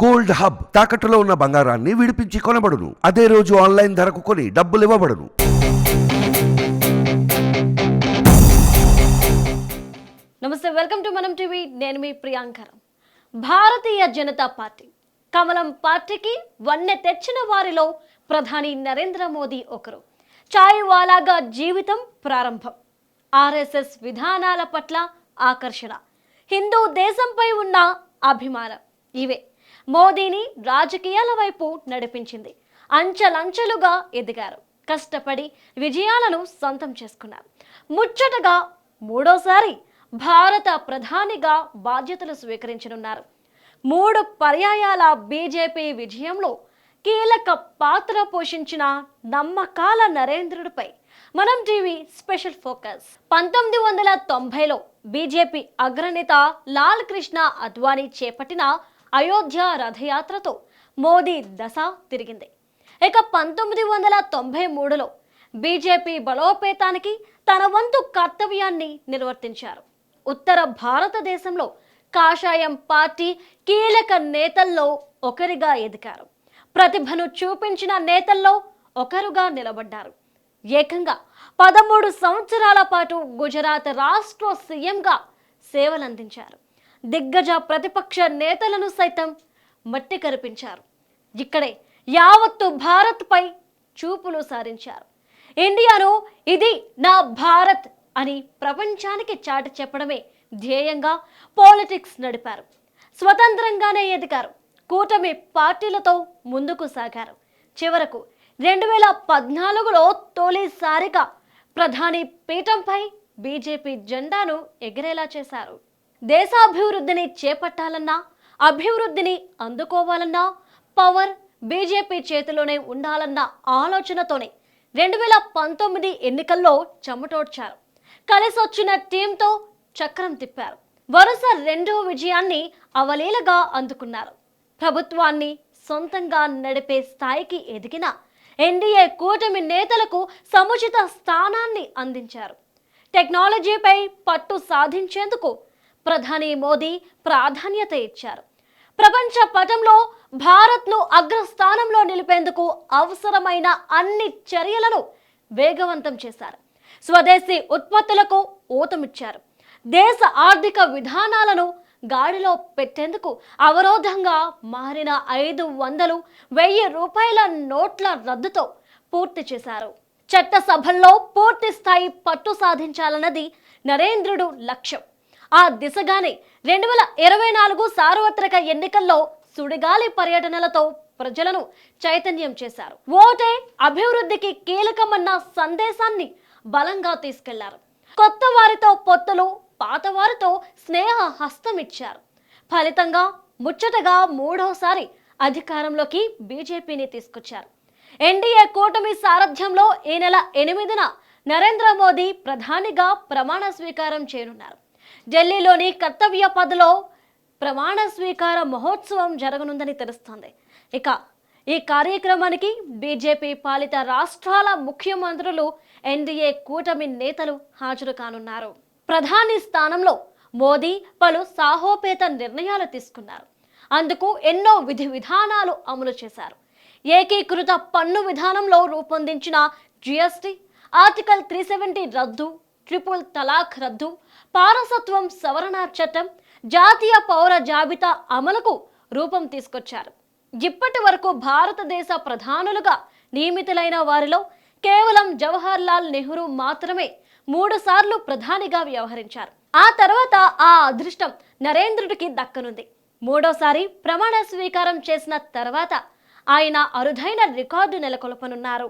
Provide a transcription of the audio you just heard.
Gold hub తాకట్టులో ఉన్న బంగారాన్ని విడిపించి కొనబడును. అదే రోజు ఆన్లైన్ ధరకు కొని డబ్బులు ఇవ్వబడును. నమస్తే వెల్కమ్ టు మనం టీవీ. నేను మీ ప్రియాంకరం భారతీయ జనతా పార్టీ కమలం పార్టీకి వన్నె తెచ్చిన వారిలో ప్రధాని నరేంద్ర మోదీ ఒకరు. చాయ్ వాలాగా జీవితం ప్రారంభం. ఆర్ఎస్ఎస్ విధానాల పట్ల ఆకర్షణ. హిందూ దేశంపై ఉన్న అభిమానం. ఇవే మోదీని రాజకీయాల వైపు నడిపించింది. అంచెలంచెలుగా ఎదిగారు. కష్టపడి విజయాలను సొంతం చేసుకున్నారు. ముచ్చటగా మూడోసారి భారత ప్రధానిగా బాధ్యతలు స్వీకరించనున్నారు. మూడు పర్యాయాల బీజేపీ విజయంలో కీలక పాత్ర పోషించిన నమ్మకాల నరేంద్రుడిపై మనం టీవీ స్పెషల్ ఫోకస్. పంతొమ్మిది వందల తొంభైలో బీజేపీ అగ్రనేత లాల్ కృష్ణ అద్వానీ చేపట్టిన అయోధ్య రథయాత్రతో మోదీ దశ తిరిగింది. ఇక పంతొమ్మిది వందల తొంభై మూడులో బీజేపీ బలోపేతానికి తన వంతు కర్తవ్యాన్ని నిర్వర్తించారు. ఉత్తర భారతదేశంలో కాషాయం పార్టీ కీలక నేతల్లో ఒకరిగా ఎదిగారు. ప్రతిభను చూపించిన నేతల్లో ఒకరుగా నిలబడ్డారు. ఏకంగా పదమూడు సంవత్సరాల పాటు గుజరాత్ రాష్ట్ర సీఎంగా సేవలందించారు. దిగ్గజ ప్రతిపక్ష నేతలను సైతం మట్టి కరిపించారు. ఇక్కడే యావత్తు భారత్పై చూపులు సారించారు. ఇండియాను ఇది నా భారత్ అని ప్రపంచానికి చాటి చెప్పడమే ధ్యేయంగా పాలిటిక్స్ నడిపారు. స్వతంత్రంగానే ఎదిగారు. కూటమి పార్టీలతో ముందుకు సాగారు. చివరకు రెండు వేల పద్నాలుగులో తొలిసారిగా ప్రధాని పీఠంపై బీజేపీ జెండాను ఎగిరేలా చేశారు. దేశాభివృద్ధిని చేపట్టాలన్నా అభివృద్ధిని అందుకోవాలన్నా పవర్ బీజేపీ చేతిలోనే ఉండాలన్న ఆలోచనతోనే రెండు వేల పంతొమ్మిది ఎన్నికల్లో చెమటోడ్చారు. కలిసొచ్చిన టీంతో చక్రం తిప్పారు. వరుస రెండో విజయాన్ని అవలీలగా అందుకున్నారు. ప్రభుత్వాన్ని సొంతంగా నడిపే స్థాయికి ఎదిగిన ఎన్డీఏ కూటమి నేతలకు సముచిత స్థానాన్ని అందించారు. టెక్నాలజీపై పట్టు సాధించేందుకు ప్రధాని మోదీ ప్రాధాన్యత ఇచ్చారు. ప్రపంచ పటంలో భారత్ను అగ్రస్థానంలో నిలిపేందుకు అవసరమైన అన్ని చర్యలను వేగవంతం చేశారు. స్వదేశీ ఉత్పత్తులకు ఊతమిచ్చారు. దేశ ఆర్థిక విధానాలను గాడిలో పెట్టేందుకు అవరోధంగా మారిన ఐదు వందలు వెయ్యి రూపాయల నోట్ల రద్దుతో పూర్తి చేశారు. చట్టసభల్లో పూర్తి స్థాయి పట్టు సాధించాలన్నది నరేంద్రుడు లక్ష్యం. ఆ దిశగానే రెండు వేల ఇరవై నాలుగు సార్వత్రిక ఎన్నికల్లో సుడిగాలి పర్యటనలతో ప్రజలను చైతన్యం చేశారు. ఓటే అభివృద్ధికి కీలకమన్న సందేశాన్ని బలంగా తీసుకెళ్ళారు. కొత్త వారితో పొత్తులు పాత వారితో స్నేహ హస్తం ఇచ్చారు ఫలితంగా ముచ్చటగా మూడోసారి అధికారంలోకి బీజేపీని తీసుకొచ్చారు. ఎన్డీఏ కూటమి సారథ్యంలో ఈ నెల ఎనిమిదిన నరేంద్ర మోదీ ప్రధానిగా ప్రమాణ స్వీకారం చేయనున్నారు. ఢిల్లీలోని కర్తవ్య పదలో ప్రమాణ స్వీకార మహోత్సవం జరగనుందని తెలుస్తోంది. ఇక ఈ కార్యక్రమానికి బీజేపీ పాలిత రాష్ట్రాల ముఖ్యమంత్రులు ఎన్డీఏ కూటమి నేతలు హాజరు కానున్నారు. ప్రధాని స్థానంలో మోదీ పలు సాహోపేత నిర్ణయాలు తీసుకున్నారు. అందుకు ఎన్నో విధి విధానాలు అమలు చేశారు. ఏకీకృత పన్ను విధానంలో రూపొందించిన జిఎస్టి ఆర్టికల్ త్రీ సెవెంటీ రద్దు ట్రిపుల్ తలాక్ రద్దు పారసత్వం సవరణ చట్టం జాతీయ పౌర జాబితా అమలుకు రూపం తీసుకొచ్చారు. ఇప్పటి వరకు భారతదేశ ప్రధానులుగా నియమితులైన వారిలో కేవలం జవహర్ లాల్ నెహ్రూ మాత్రమే మూడు సార్లు ప్రధానిగా వ్యవహరించారు. ఆ తర్వాత ఆ అదృష్టం నరేంద్రుడికి దక్కనుంది. మూడోసారి ప్రమాణ స్వీకారం చేసిన తర్వాత ఆయన అరుదైన రికార్డు నెలకొల్పనున్నారు.